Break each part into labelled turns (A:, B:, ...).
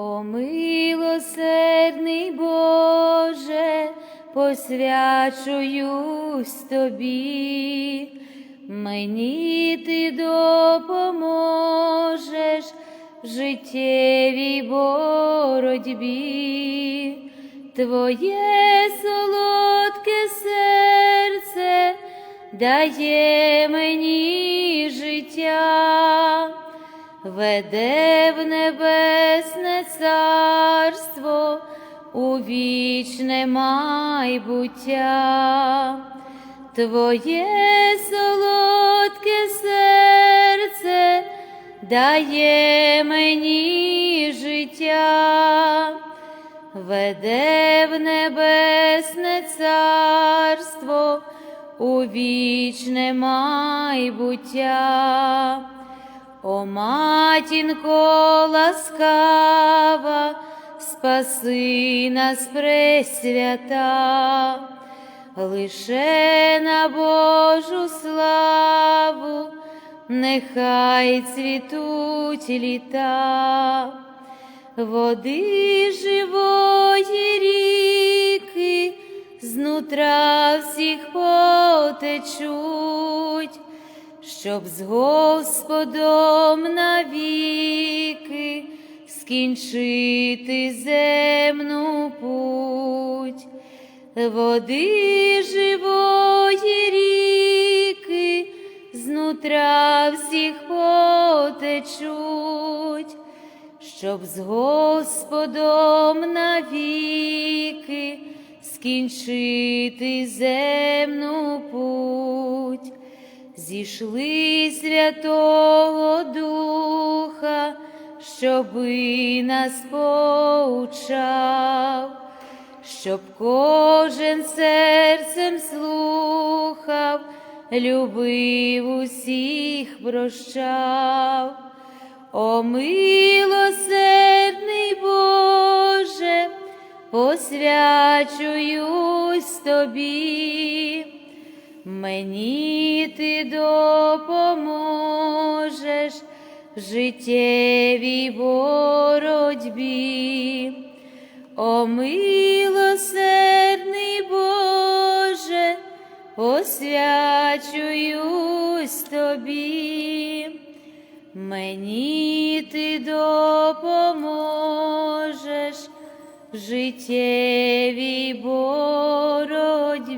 A: О милосердний Боже, посвячуюсь тобі, мені ти допоможеш в життєвій боротьбі, Твоє солодке серце дає мені життя веде в небесне царство у вічне майбуття. Твоє солодке серце дає мені життя, веде в небесне царство у вічне майбуття. О матінко ласкава, спаси нас пресвята, лише на Божу славу, нехай цвітуть літа, води живої ріки, знутра всіх потечуть щоб з Господом навіки скінчити земну путь, води живої ріки, знутра всіх потечуть, щоб з Господом навіки скінчити земну путь зійшли Святого Духа, щоби нас поучав, щоб кожен серцем слухав, любив усіх прощав. О милосердний Боже, посвячуюсь тобі. Мені ти допоможеш в життєвій боротьбі, о милосердний Боже, посвячуюсь тобі, мені ти допоможеш в життєвій боротьбі.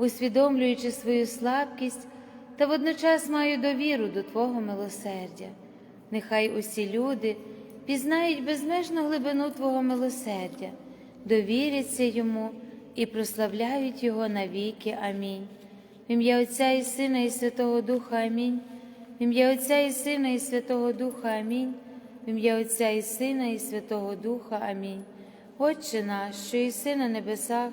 A: усвідомлюючи свою слабкість, та водночас маю довіру до Твого милосердя. Нехай усі люди пізнають безмежну глибину Твого милосердя, довіряться йому і прославляють Його навіки. Амінь. В ім'я Отця і Сина, і Святого Духа Амінь. В ім'я Отця і Сина, і Святого Духа Амінь. В ім'я Отця і Сина, і Святого Духа Амінь. Отче наш, що єси на небесах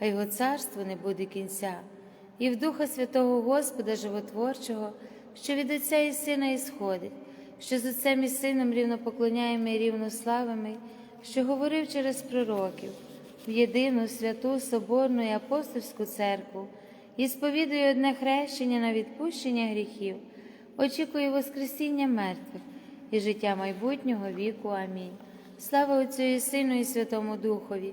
A: а його царство не буде кінця, і в Духа Святого Господа Животворчого, що від Отця і Сина ісходить, що з Отцем і Сином рівно поклоняємо і рівно славимо, що говорив через пророків, в єдину святу Соборну і апостольську церкву, і сповідує одне хрещення на відпущення гріхів, очікує Воскресіння мертвих і життя майбутнього віку. Амінь. Слава Отцю і Сину, і Святому Духові,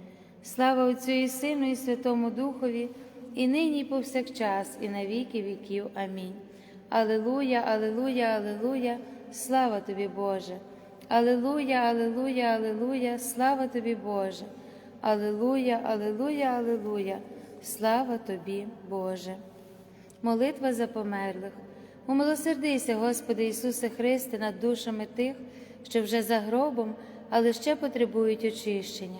A: Слава Отцю і Сину, і Святому Духові, і нині, і повсякчас, і на віки віків. Амінь. Алилуя, Алилуя, Алилуя, слава тобі, Боже. Алилуя, Алилуя, Алилуя, слава тобі, Боже. Алилуя, Алилуя, Алилуя, слава тобі, Боже. Молитва за померлих. Умилосердися, Господи Ісусе Христе, над душами тих, що вже за гробом, але ще потребують очищення,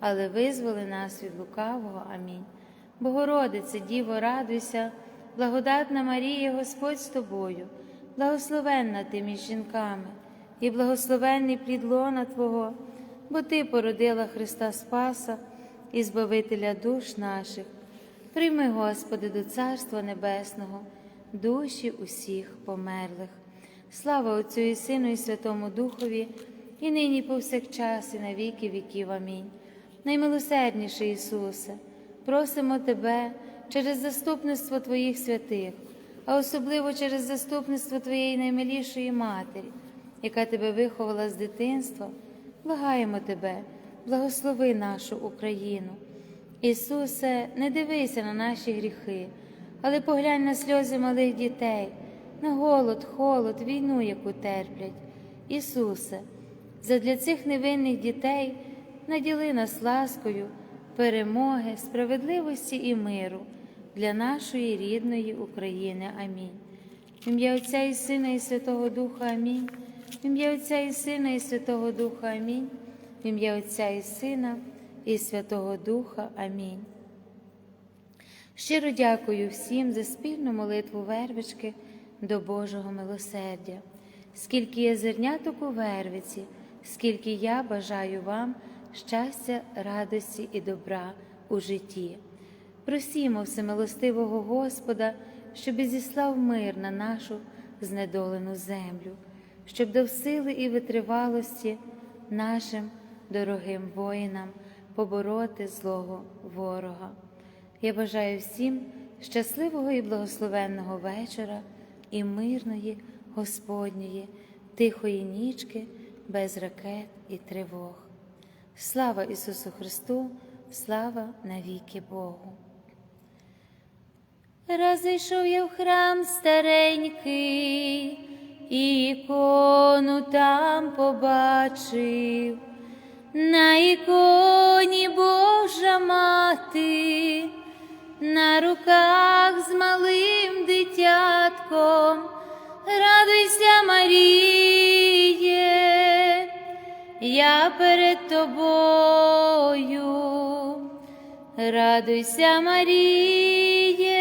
A: але визволи нас від лукавого. Амінь. Богородице, Діво, радуйся, благодатна Марія, Господь з тобою, благословенна ти між жінками, і благословенний плід лона Твого, бо Ти породила Христа Спаса і Збавителя душ наших. Прийми, Господи, до Царства Небесного, душі усіх померлих. Слава Отцю і Сину, і Святому Духові, і нині, і повсякчас, і на віки віків. Амінь. Наймилосердніший Ісусе, просимо Тебе через заступництво Твоїх святих, а особливо через заступництво Твоєї наймилішої Матері, яка Тебе виховала з дитинства, благаємо Тебе, благослови нашу Україну. Ісусе, не дивися на наші гріхи, але поглянь на сльози малих дітей, на голод, холод, війну, яку терплять. Ісусе, задля цих невинних дітей наділи нас ласкою, перемоги, справедливості і миру для нашої рідної України. Амінь. В ім'я Отця і Сина, і Святого Духа Амінь. В ім'я Отця і Сина, і Святого Духа Амінь. Ім'я Отця і Сина і Святого Духа. Амінь. Щиро дякую всім за спільну молитву вервички до Божого милосердя. Скільки є зерняток у вервиці, скільки я бажаю вам щастя, радості і добра у житті. Просімо всемилостивого Господа, щоб зіслав мир на нашу знедолену землю, щоб дав сили і витривалості нашим дорогим воїнам побороти злого ворога. Я бажаю всім щасливого і благословенного вечора і мирної Господньої, тихої нічки, без ракет і тривог. Слава Ісусу Христу, слава навіки Богу. Раз зайшов я в храм старенький, ікону там побачив, на іконі Божа мати, на руках перед тобою, радуйся, Маріє,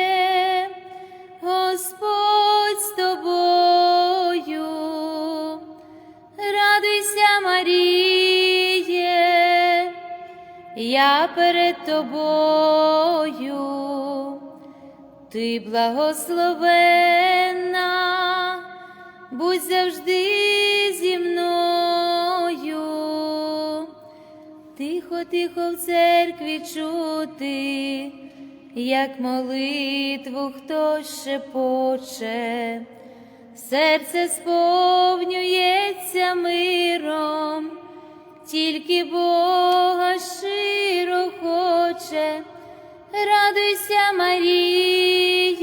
A: Господь з тобою, радуйся, Маріє, я перед тобою, ти благословенна, будь завжди зі мною, тихо, тихо в церкві чути, як молитву хтось шепоче, серце сповнюється миром, тільки Бога щиро хоче, радуйся, Маріє,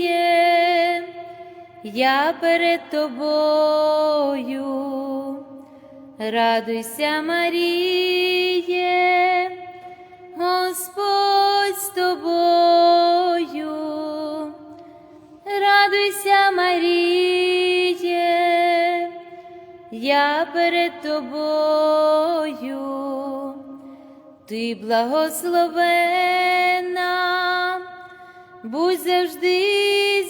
A: я перед тобою, радуйся, Маріє, Господь з тобою, радуйся, Маріє, я перед тобою, ти благословена, будь завжди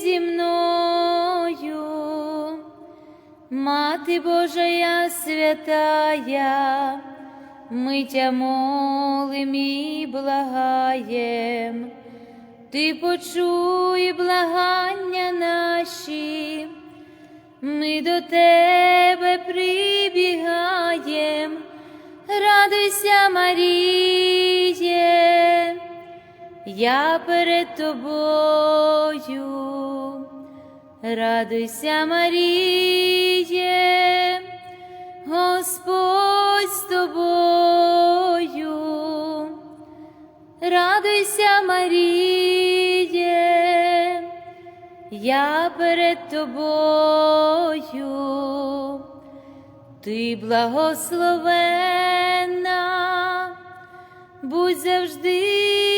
A: зі мною, Мати Божая святая, ми тя молим і благаєм, ти почуй благання наші, ми до тебе прибігаєм, радуйся, Маріє, я перед тобою, радуйся, Маріє, Господь з тобою. Радуйся, Маріє, я перед тобою, ти благословенна, будь завжди.